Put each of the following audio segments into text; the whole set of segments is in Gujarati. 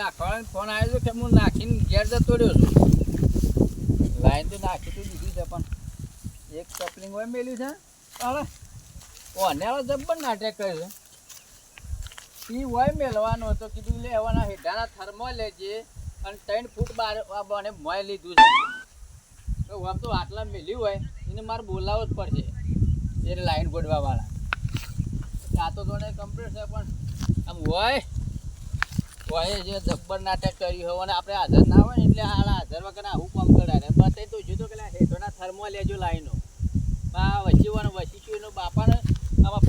નાખવાનો ફોન આવ્યો કે હું નાખીને ઘેર જતો રહ્યો છું. લાઈન તો નાખી તો દીધી છે પણ એક કપલિંગ હોય મેલ્યું છે. અરે ઓને જબ્બર નાટક કર્યું છે. એ હોય મેલવાનો હતો કીધું લેવાના હેઠાના થર્મો લેજે અને ત્રણ ફૂટ બાર બને મોય લીધું છે. તો આમ તો આટલા મેલ્યું હોય, એને મારે બોલાવવો જ પડશે. એ લાઈન ગોડવા વાળા આ તો જોડે કમ્પ્લીટ છે પણ આમ હોય હોય જે જબ્બર નાટક કર્યું હોય અને આપણે હાજર ના હોય એટલે આ હાજર વગર આવું કામ કરાય. બતાવી તો જોયું કે હેઠોના થર્મો લેજો લાઈનો. આ વસીવાનો વસીનો બાપાને આમાં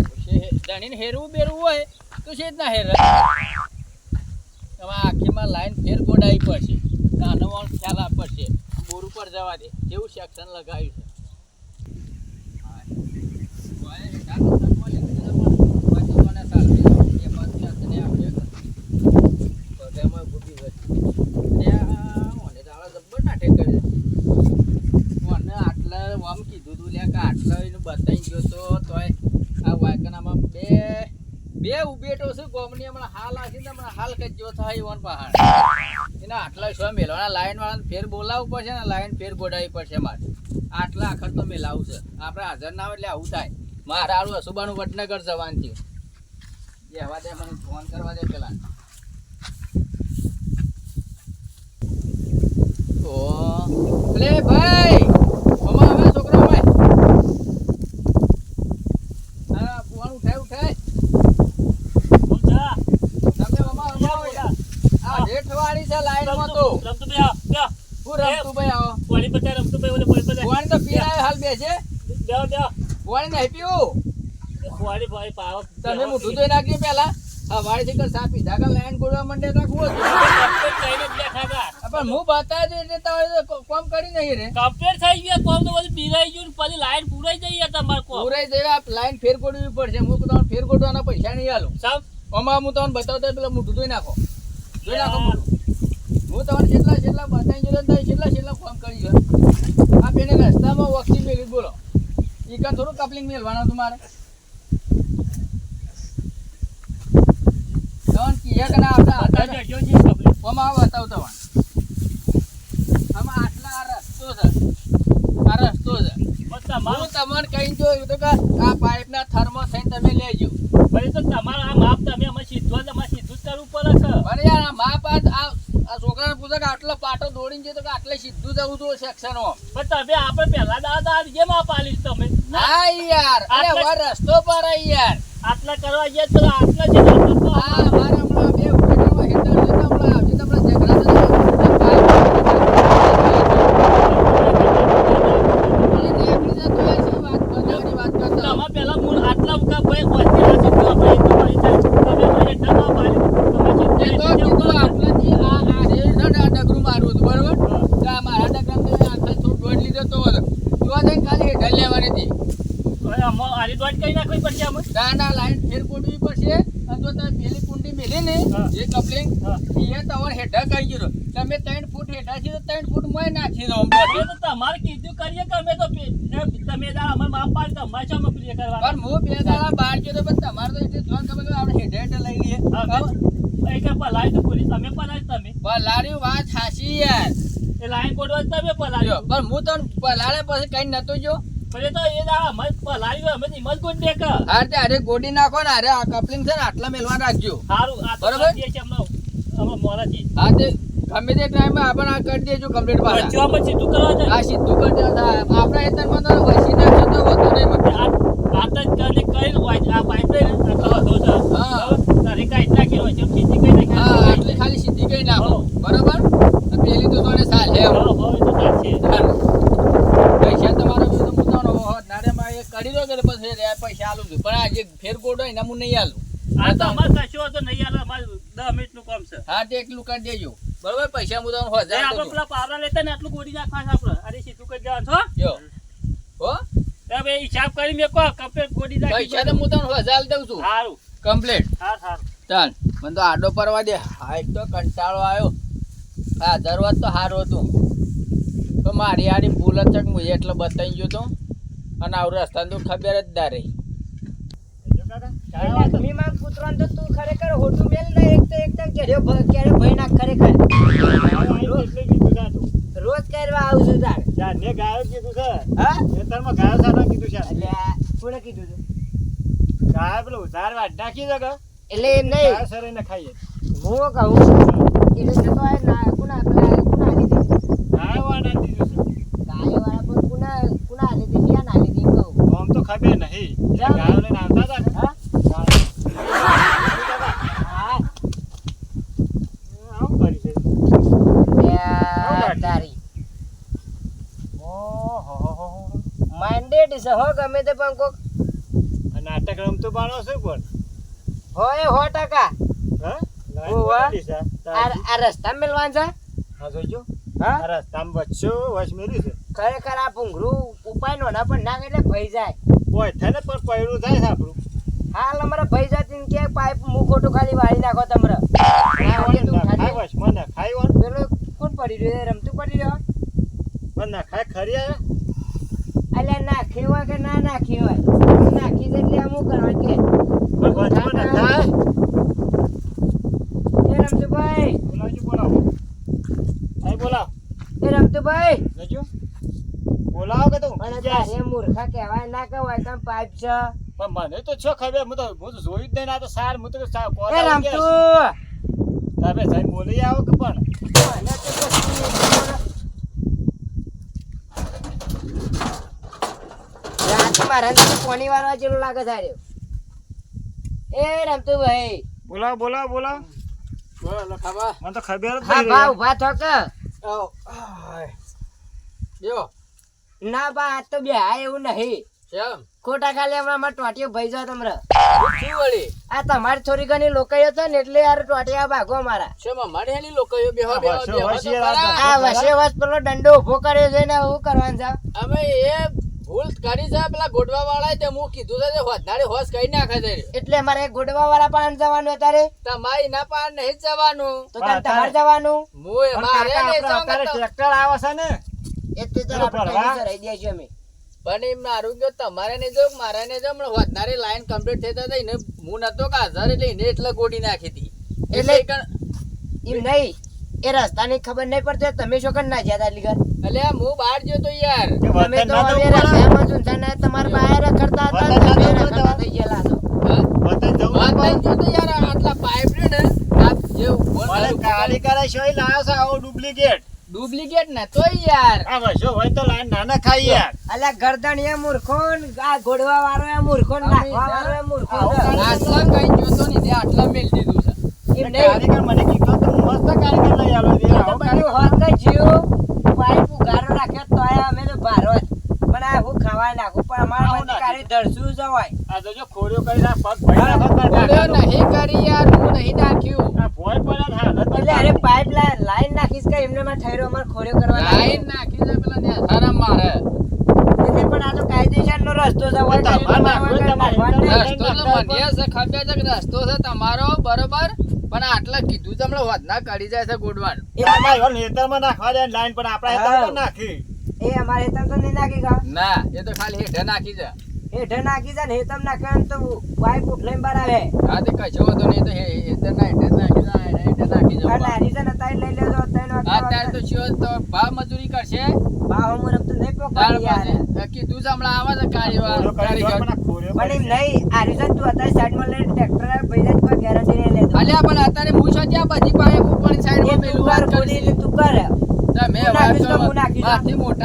ધણીને હેરવું બેરવું હોય તો છે જ ના હેર. આમાં આખીમાં લાઈન ફેર ગોડાવી પડશે. નાનો ખ્યાલ આપ પડશે બોર ઉપર જવા દે. જેવું સેક્શન લગાવ્યું છે હા. હોય હેઠાનો થર્મો લીધો છે પણ હોય તો કોને સારું એમાંથી હાથને આપીએ પગામાં ગોબી વધી ને આ મને દાડા જબ્બર નાટક કરે મને આટલા આમ કીધું તું લ્યા કે આટલા એનું બતાવી ગયો તો તોય આ વાયકનામાં બે બે ઉભેટો છે ગોમની હમણાં આખર તો મેલાવું છે. આપણે હાજર ના હોય એટલે આવું થાય. મારે હારું અસુબાનું વડનગર જવાન થયું એ દે, મને ફોન કરવા દે પેલા. ઓ, અલે ભાઈ મમ્મા હવે છોકરો ભાઈ હા ફોન ઉઠાય ઉઠાય તમે મમ્મા મમ્મા આ જેઠવાડી છે લાઈનમાં તો હું રમતું ભાઈ તો પીરાય હાલ બેસે ફોન નહીં પીવું. તમે મોઢું ધોઈ નાખજો પેલા હા વાળી થી સા પીધા કા લાઈન ગોળવા મંડે તો હું પણ હું બતાવી દે એટલે તો કોમ કરી નહીં રે. કમ્પ્લીટ થઈ ગયા કોમ તો બધું પીરાઈ ગયું ને પછી લાઈન પૂરાઈ જઈ યાર તમારે કોમ. પૂરાઈ દેવા લાઈન ફેર ગોડવી પડશે. હું તમને ફેર ગોડવાના પૈસા નહીં આલું. સાહેબ આમાં હું તમને બતાવતો પેલા મોઢું ધોઈ નાખો. જોઈ નાખો મોઢું. હું તમને જેટલા જેટલા બતાવી ગયો તમે જેટલા જેટલા ફોન કરી છે. આ બેને રસ્તામાં વખતી મેલી બોલો. ઈ થોડું કપલિંગ મેલવાનું તમારે તમને કીએ કે ના આપણે અત્યારે આટલા જો છે complete. આમાં આ બતાવ તમને. આમાં આટલા આ રસ્તો છે. આ રસ્તો છે. હું તમને કહી જોયું તો કે આ પાઇપના થર્મો થઈને તમે લેજો. પછી તો તમારા આ માપ તમે અમે સીધું જ અમારે સીધું જ કરવું પડે છે. અરે યાર આ મા આ આ પૂછે કે આટલો પાટો દોડીને જતો કે આટલે સીધું જવું તો સેક્શન પણ તમે આપણે પહેલા દાદા કેમ આ આલીશ તમે? ના. યાર. અરે રસ્તો પર યાર. આટલા કરવા ગયા તો આટલા છે ને આટલા તો આ મારા હમણાં બે ઉકેટમાં હેઠળ છે તો હમણાં આવશે તો હમણાં ઝઘડા થશે. વાત કરતા તમે પહેલા મૂળ આટલા ઉકા ભાઈ પહોંચી ના સીધું આપણે એ તો ભાઈ થાય. તમે ભાઈ એટલા માપ આલી તમે એ તો સીધું કીધું આટલાથી આ આ જે છે ને આ ડગરું મારવું હતું બરોબર તો આ મારા ડગરામાં તો આટલા થોડું દોઢ લીધો તો હતો જોવા જઈને ખાલી હેઠળ લેવાની હતી હવે આમાં આરી દોડ કઈ નાખવી પડશે અમે ના ના લાઈન ફેર ગોઠવી પડશે અને જો તમે પેલી કુંડી મેલી ને હા. જે કપલિંગ હા. એ તમારે હેઠા કહી ગયો તમે ત્રણ ફૂટ હેઠા છે તો ત્રણ ફૂટ મોય નાખી દો તો તમારે કીધું કરીએ કે અમે તો તમે દાડા અમારે માપ પાડી તો શા પ્રિય કરવાના? પણ હું બે દાડા બહાર ગયો તો પણ તમારે તો એટલે જોન ખબર આપણે હેઠે હેઠે લઈ લઈએ. હા, ખબર? એ કે પલાય તો પૂરી તમે પલાય તમે. પલાળ્યું વાત હાચી યાર. એ લાઈન કોડવા તમે પલાળ્યો પણ હું તો પલાળે પછી કઈ નતો જો પછી તો એ દાડા અમે પલાળ્યો અમે નિમજ કોટ દે કે? અરે ગોડી નાખો ને અરે આ કપલિંગ છે ને આટલા મેલવા રાખજો. સારું બરોબર? અમે હા તે ગમે તે ટાઈમે આપણે આ કરી દેજો કમ્પ્લીટ પાછા. સીધું કરવા જાય. સીધું કરી દેવા આપણા તો વસી નહીં મળે. આ તો કઈ હોય આ છે હા. તારી કાંઈ નાખી હોય છે સીધી કઈ હા આટલી ખાલી સીધી કઈ નાખો હા. બરોબર? પેલી તો તને સાલ હે હા, હોય તો ચાલશે. પૈસા તમારો તો પોતાનો હોત. એ કરી દો કે પછી પૈસા આલું છું. પણ આ જે ફેર કોડ હોય ને હું નહીં આલું. આ તો અમારે કશું હતો નહીં યાર અમારે દસ મિનિટનું કામ છે હા તે એટલું કરી દેજો. બરોબર પૈસા હું તમને હજાર આપણે પેલા પાવડા લેતા ને આટલું ગોડી નાખવા આપણે. અરે સીધું કરી દેવાનું છો જો. હો? એ ભાઈ હિસાબ કરી મેં કહો કમ્પ્લેટ ગોડી નાખી પૈસા તો હું તમને હજાર દઉં છું. સારું કમ્પ્લીટ હા સારું ચાલ મને તો આડો પરવા દે. હા તો કંટાળો આવ્યો. હા જરૂરત તો સારું હતું. તો મારી આડી ભૂલ જ હું એટલે બતાવી ગયો તો. અને આવું રસ્તા તો ખબર જ ના રહી. કાકા કૂતરાને તો તું ખરેખર હોટું મેલ ને એક તો એકદમ ભ- ક્યારે ભય ના ખરેખર. રોજ કરવા આવું છું તાર. ને ગાયો કીધું છે હા? ખેતરમાં ગાયો સારા કીધું છે. એટલે કોણે કીધું છે ગાય પેલું ઉધાર વાટ નાખી દે એટલે એમ નહીં. ગાય સરાઈને ખાઈએ. હું કહું એટલે જતો આ ના કુના કુના આલી દીધી ગાયો વાળા દીધું છે. ગાયો વાળા પણ કુના કુના આલી દીધી ક્યાં ના આલી દીધી કહું. આમ તો ખબર નહીં. ગાયો લઈને આવતા હતા ને હા ગાયો. હા આવું કરી છે લ્યા તારી ઓહો માઇન્ડેડ છે હો ગમે તે પણ કોક નાટક રમતું પાડો છે પણ. હોય હો ટકા. આ રસ્તા મેલવાન છે હા જોઈજો. હા? આ રસ્તામાં વચ્ચો વચ મેર્યું છે. ખરેખર આ ભૂંગરું ઉપાય નો ના પણ નાખ એટલે ભઈ જાય. ઓય થાય ને પણ પૈડું થાય છે આપણું. હાલ અમારે ભઈ જાય તીન કે પાઇપ મું ખોટું ખાલી વાળી નાખો તમરે. પેલો કોણ પડી રહ્યું? રમતું પડી રહ્યો? પણ ના ખાય ખરી અલ્યા કે ના નાખી હોય નાખી દે એટલે અમુક કરવા કે. ના રમતુભાઈ. બોલાવો. બોલાવ. રમતુભાઈ. બોલાવો કે તું? મને મૂર્ખા કહેવાય ના કહેવાય તમે પાઇપ છે. પણ મને તો છો ખબર હું તો હું તો જોયું જ નહીં ના તો સાર હું તો સા- રમતું. તમે જઈને બોલી આવો કે પણ મને તો કશું રાત મારા જેવું લાગે એ રમતુભાઈ બોલાવો બોલાવો બોલાવો બોલો. ખાવા. મને તો ખબર જ નહીં બા ઊભા થો કે. આવો. ના બા આ તો બે હા એવું નહીં. ખોટા ખાલી હમણાં અમારે ટોટીઓ ભાઈ જાવ તમને શું વળી? આ તમારી થોડી ઘણી લોકાયો છે ને એટલે યાર ટોટિયા ભાગો મારા. બેહો બેહો આ વસે વસ પેલો દંડો ઊભો કર્યો છે ને હું કરવાનું છે? અમે એ ભૂલ કરી છે પેલા ગોડવા વાળા તે હું કીધું છે વધારે હોશ કઈ નાખે છે. એટલે મારે ગોડવા વાળા પાન જવાનું અત્યારે? તમારી ના પાન નહીં જવાનું. તો તમારે જવાનું? હું મારે નહીં જવાનું ટ્રેક્ટર આવે છે ને? એટલે તો આપણે ભરવા? ટેન્શન રહી અમે. પણ એમ મારું કે તમારે નહીં જો મારે નહીં જો હમણાં વધારે લાઈન કમ્પ્લીટ થઈ જતા એને હું નતો કે હાજર એટલે એને એટલે ગોડી નાખી હતી. એટલે- એટલે એમ નહીં. એ રસ્તાની ખબર નહીં પડતી તમે શું કરી ના જ્યાં એટલી ઘર અલ્યા હું બહાર જો તો યાર. તમે તો હવે? રસ્તામાં સુનતા ને તમારા પાસે રખડતા હતા તમે રખડતા થઈ ગયેલા છો. વતન જવું? તો યાર આટલા પાઇપ ને આપ જે મને કાલી કરે છે એ લાવ્યો છે આવો ડુપ્લિકેટ. ડુપ્લિકેટ ને તોય યાર. આ વસ્યો હોય તો લાઈન નાના ખાઈ યાર. અલ્યા ગરદન એ મૂર્ખોન આ ઘોડવા વાળો એ મૂર્ખોન ને નાખવા વાળો એ મૂર્ખો આવું છે. કાંઈ આટલા કઈ જોતો તો નહીં આટલા મેલ દીધું છે એમ એટલે નહીં કારીગર મને કીધું તો હું મસ્ત કારીગર લઈ આલો છે. એ તો આવો બધું હોત તો જીવ પાઇપ ઉઘાડો રાખ્યો તોય અમે તો ભારો જ. પણ આ હું ખાવા નાખું પણ અમારા આવું માંથી નાખ્યું. કારી ધરસું જ હોય આ તો જો ખોરીઓ કરીને આ પગ ભરી નાખો તો બોલ્યો નાખવાનું. નહીં કરી યાર હું નહીં નાખ્યું આ ભોંય પડે ને હાલત જ એટલે અરે પાઇપ લાઈન નાખીશ કે એમને માં ઠેરો અમારે ખોર્યો કરવા લાઈન નાખી છે પેલા ને સારા મારે એટલે પણ આ તો કાયદેસરનો રસ્તો તો. રસ્તો તો છે ખબર છે કે રસ્તો છે તમારો બરોબર? પણ આટલા કીધું તમને વધના કરી જાય છે ગોડવાનું. એ હવે નેતરમાં નાખવા દે ને લાઈન પણ આપણા હેતરમાં નાખી. એ અમારે હેતમ તો નહીં નાખી ગા. ના એ તો ખાલી હેઠે નાખી છે. હેઠે નાખી જાય ને હેતમ નાખ્યા ને તો પાઇપ ઉઠલાઈને બહાર આવે. હા તે કશો હતો નહીં તો હે- હેઠે ના હેઠે નાખી જાય હેઠે નાખી જાવ નાની છે ને તાઈ લઈ લેજો. તો વાગતા. તો ભાવ મજૂરી કરશે? ભાવ હું રમતું નહીં ત્યાર યાર. કીધું છે હમણાં આવે છે કારીવાર ખોરીઓ કરી દો, કારીગર પણ આ ખોરીઓ પણ એમ નહીં આ રીતે તું અત્યારે સાઈડમાં લઈને ટ્રેક્ટર ભાઈ જાય ગેરંટી નહીં લેતો. અલ્યા પણ અત્યારે હું છો ત્યાં બધી પાસે ઉપરની એ સાઈડમાં કર વાત કરી એટલે તું કર. તમે હું તો હું મોટા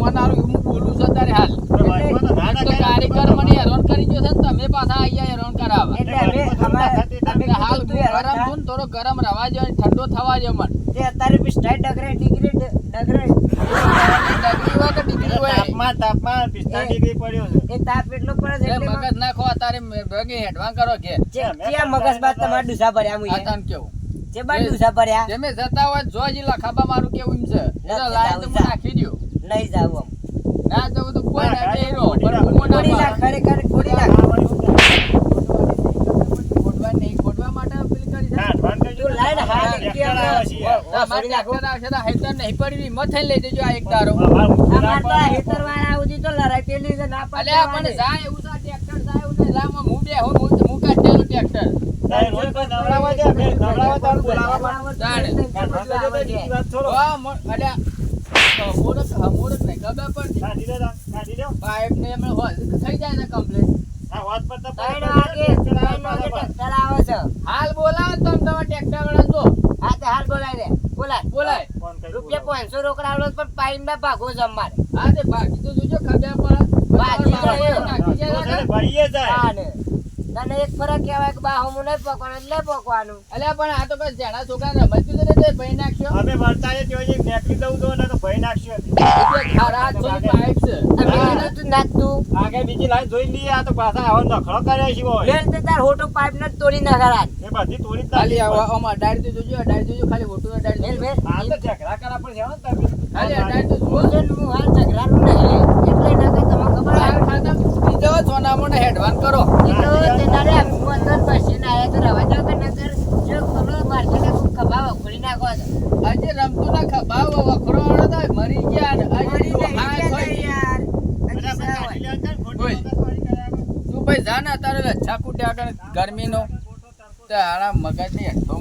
મન આરું હું બોલું છું અત્યારે હાલ. પણ ના. કારીગર મને હેરાન કરી ગયો છે ને તમે પાછા અહીંયા હેરાન કરાવવા એટલે અમે અમે હાલ ગરમ. છું થોડો ગરમ રવા જો ઠંડો થવા જો મન. તે અત્યારે બી સ્ટાઈલ ડગરે ડિગ્રી ડગરે. ડિગ્રી હોય કે ડિગ્રી હોય? તાપમાન તાપમાન પિસ્તાળીસ ડિગ્રી પડ્યો છે. એ તાપ એટલો પડે છે એટલે મગજ નાખો અત્યારે ભેગી હેડવાન કરો કે જે- મગજ બાદ તમારે ડૂસા ભર્યા આ મુએ કેવું. જે બાદ ડૂસા ભર્યા. જેમે જતા હોય જો લખાબા મારું કેવું છે. લાઈન તો જા. નાખી દ્યો. જાવ ના જવું તો કોઈ ના, ના ખોટી પણ હું ના. ખરેખર ખોડી વળી થાય? ખોદવા નહીં, ખોદવા માટે પેલી કરી છે. ના. તું લાઈન હાથ કે. સોરી નાખું. ટ્રેક્ટર આવશે તો હેતર નહીં પડી હિંમત લઈ જજો આ એક તારો અમારે ના તો પાડે. હેતરવાળા સુધી તો લડાઈ પેલી છે, ના પાડવા પણ જાય એવું છે ટ્રેક્ટર જાય એવું નહીં લામાં હું બે હું હું હું કાઢેલું ટ્રેક્ટર નવડાવવા દે, બે તારું બોલાવવા માંડ. તાણે. કાલ ભાગવા દે તો બીજી વાત છોડો. વાહ, અલ્યા તો નહીં ખબર કાઢી કાઢી. પાઇપ ને થઈ જાય ને કમ્પ્લીટ તો હાલ બોલાવો તમે તમે ટ્રેક્ટર વાળા જો હા તે હાલ બોલાય. બોલાય. બોલાય રૂપિયા. પાંચસો રોકડા આલો પણ પાઈન ના ભાગો જમવા હા તે બાકી તો જોજો ખબર પડે. બાકી તો તો જાય. તને એક ફરક કહેવાય કે બા હું નહીં પકવાનું એટલે પકવાનું અલ્યા પણ આ તો કઈ જણા છોકરાને રમતું તો ભાઈ નાખ્યો અમે વર્તાએ ત્યાં જઈ ફેંકી દઉં તો એને તો ભય નાખશે. એટલે ખારા હાથ પાઇપ છે. આ બીજું નાખતું આગળ બીજી લાઈન જોઈ લઈએ આ તો પાછા આવો નખડો કરે છે તે તાર હોટો પાઇપ ને તોડી નાખરા એ બધી તોડી જ ખાલી. આવા આમાં અડાડી જોજો જોજો ખાલી. આ તો ઝઘડા કરા પણ છે તમે. ખાલી અડાડી તો જોજો. હું હાલ ઝઘડાનું નહીં. એટલે નકર તમને બીજો સોનામોને હેડવાન કરો. એ તેનારે હું અંદર બેસીને આયા તો રવા દો કે નકર જો ખરો માર્કેટે કોઈ ખભા વખોડી નાખો આજે રમતું ના વાળો તો મરી ગયા ને આજે નહીં હાય. યાર. ને. તું ભાઈ જા ને લચ્છા કૂટ્યા આગળ ગરમીનો. મગજની હેઠો